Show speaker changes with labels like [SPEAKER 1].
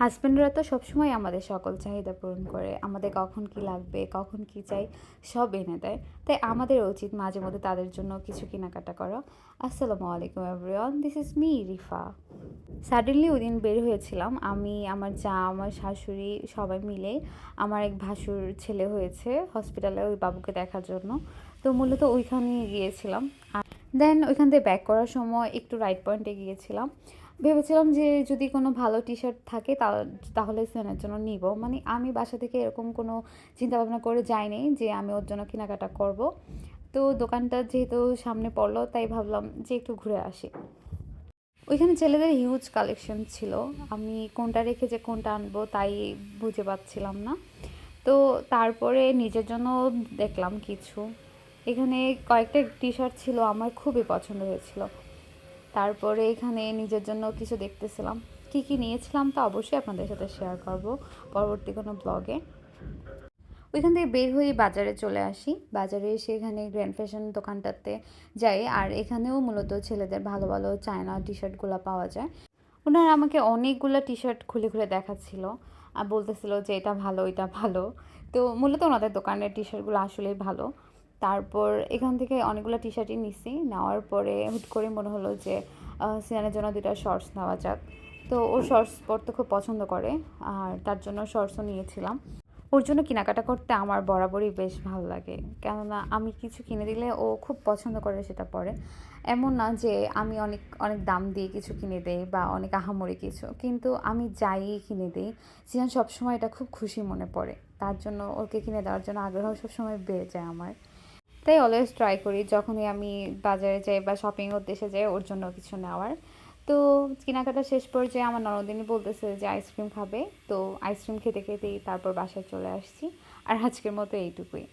[SPEAKER 1] হাজব্যান্ডরা তো সবসময় আমাদের সকল চাহিদা পূরণ করে, আমাদের কখন কি লাগবে, কখন কি চাই, সব এনে দেয়। তাই আমাদের উচিত মাঝে মধ্যে তাদের জন্য কিছু কেনাকাটা করা। আসসালামু আলাইকুম everyone, this is me Rifa. Suddenly ওই দিন বের হয়েছিলাম, আমি, আমার যা, আমার শাশুড়ি সবাই মিলে আমার এক ভাসুর ছেলে হয়েছে হসপিটালে ওই বাবুকে দেখার জন্য। তো মূলত ওইখানে গিয়েছিলাম। দেন ওইখান থেকে ব্যাক করার সময় একটু রাইট পয়েন্টে গিয়েছিলাম। ভেবেছিলাম যে যদি কোনো ভালো টি শার্ট থাকে তাহলে সেনের জন্য নিব। মানে আমি বাসা থেকে এরকম কোনো চিন্তা ভাবনা করে যাইনি যে আমি ওর জন্য কেনাকাটা করব। তো দোকানটা যেহেতু সামনে পড়ল, তাই ভাবলাম যে একটু ঘুরে আসি। ওইখানে ছেলেদের হিউজ কালেকশন ছিল। আমি কোনটা রেখে যে কোনটা আনব তাই বুঝে পাচ্ছিলাম না। তো তারপরে নিজের জন্য দেখলাম কিছু। এখানে কয়েকটা টি শার্ট ছিল, আমার খুবই পছন্দ হয়েছিল। তারপরে এখানে নিজের জন্য কিছু দেখতেছিলাম। কি কি নিয়েছিলাম তা অবশ্যই আপনাদের সাথে শেয়ার করব পরবর্তী কোনো ব্লগে ওইখান থেকে বের হয়ে বাজারে চলে আসি। বাজারে এসে এখানে গ্র্যান্ড ফ্যাশন দোকানটাতে যাই, আর এখানেও মূলত ছেলেদের ভালো ভালো চায়না টি শার্টগুলো পাওয়া যায়। ওনারা আমাকে অনেকগুলো টি শার্ট খুলে খুলে দেখাচ্ছিল, আর বলতেছিল যে এটা ভালো এটা ভালো। তো মূলত ওনাদের দোকানের টি শার্টগুলো আসলেই ভালো। তারপর এখান থেকে অনেকগুলো টি শার্টই নিছি। নেওয়ার পরে হুট করে মনে হলো যে সিনানের জন্য দুটা শর্টস নেওয়া যাক। তো ও শর্টস পরতে খুব পছন্দ করে, আর তার জন্য শর্টসও নিয়েছিলাম। ওর জন্য কেনাকাটা করতে আমার বরাবরই বেশ ভালো লাগে। কেননা আমি কিছু কিনে দিলে ও খুব পছন্দ করে সেটা পরে। এমন না যে আমি অনেক অনেক দাম দিয়ে কিছু কিনে দেই বা অনেক আহামরি কিছু। কিন্তু আমি যাই কিনে দিই সিয়ান সবসময় এটা খুব খুশি মনে পড়ে। তার জন্য ওকে কিনে দেওয়ার জন্য আগ্রহ সবসময় বেড়ে যায় আমার। তাই অলওয়েজ ট্রাই করি যখনই আমি বাজারে যাই বা শপিং উদ্দেশ্যে যাই ওর জন্য কিছু নেওয়ার। তো কেনাকাটা শেষ পর্যায়ে আমার ননদিনী বলতেছে যে আইসক্রিম খাবে। তো আইসক্রিম খেতে খেতেই তারপর বাসায় চলে আসছি। আর আজকের মতো এইটুকুই।